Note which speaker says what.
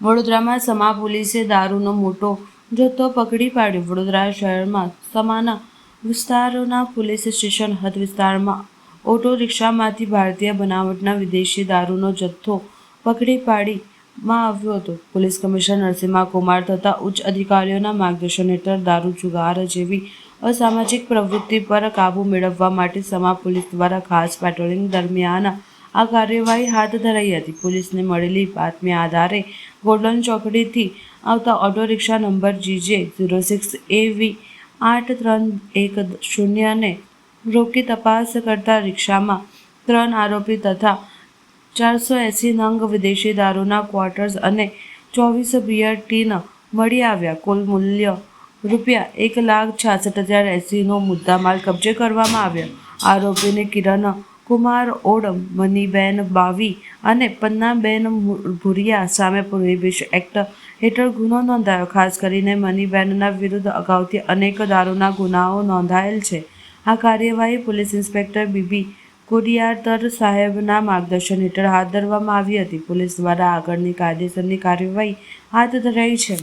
Speaker 1: વડોદરામાં સમા પોલીસે દારૂનો મોટો જથ્થો પકડી પાડ્યો. વડોદરા શહેરમાં સમાના વિસ્તારોના પોલીસ સ્ટેશન હદ વિસ્તારમાં ઓટો રિક્ષામાંથી ભારતીય બનાવટના વિદેશી દારૂનો જથ્થો પકડી પાડીમાં આવ્યો હતો. પોલીસ કમિશનર નરસિંહા કુમાર તથા ઉચ્ચ અધિકારીઓના માર્ગદર્શન હેઠળ દારૂ જુગાર જેવી અસામાજિક પ્રવૃત્તિ પર કાબૂ મેળવવા માટે સમા પોલીસ દ્વારા ખાસ પેટ્રોલિંગ દરમિયાન આ કાર્યવાહી હાથ ધરાઈ હતી. પોલીસને મળેલી બાતમી આધારે ગોલ્ડન ચોકડીથી આવતા auto rickshaw number GJ zero six AV આઠ ત્રણ એક શૂન્યને રોકી તપાસ કરતા રિક્ષામાં ત્રણ આરોપી તથા ચારસો એંસી નંગ વિદેશી દારૂના ક્વાર્ટર્સ અને ચોવીસ બિયર ટીન મળી આવ્યા. કુલ મૂલ્ય રૂપિયા એક લાખ છાસઠ હજાર એંસીનો મુદ્દામાલ કબજે કરવામાં આવ્યો. આરોપીને કિરણ કુમાર ઓડમ, મનીબેન બાવી અને પન્નાબેન ભુરિયા સામે પ્રોહિબિશન એક્ટ હેઠળ ગુનો નોંધાયો. ખાસ કરીને મનીબેનના વિરુદ્ધ અગાઉથી અનેક દારૂના ગુનાઓ નોંધાયેલ છે. આ કાર્યવાહી પોલીસ ઇન્સ્પેક્ટર બીબી કોડિયાદર સાહેબના માર્ગદર્શન હેઠળ હાથ ધરવામાં આવી હતી. પોલીસ દ્વારા આગળની કાયદેસરની કાર્યવાહી હાથ ધરાઈ છે.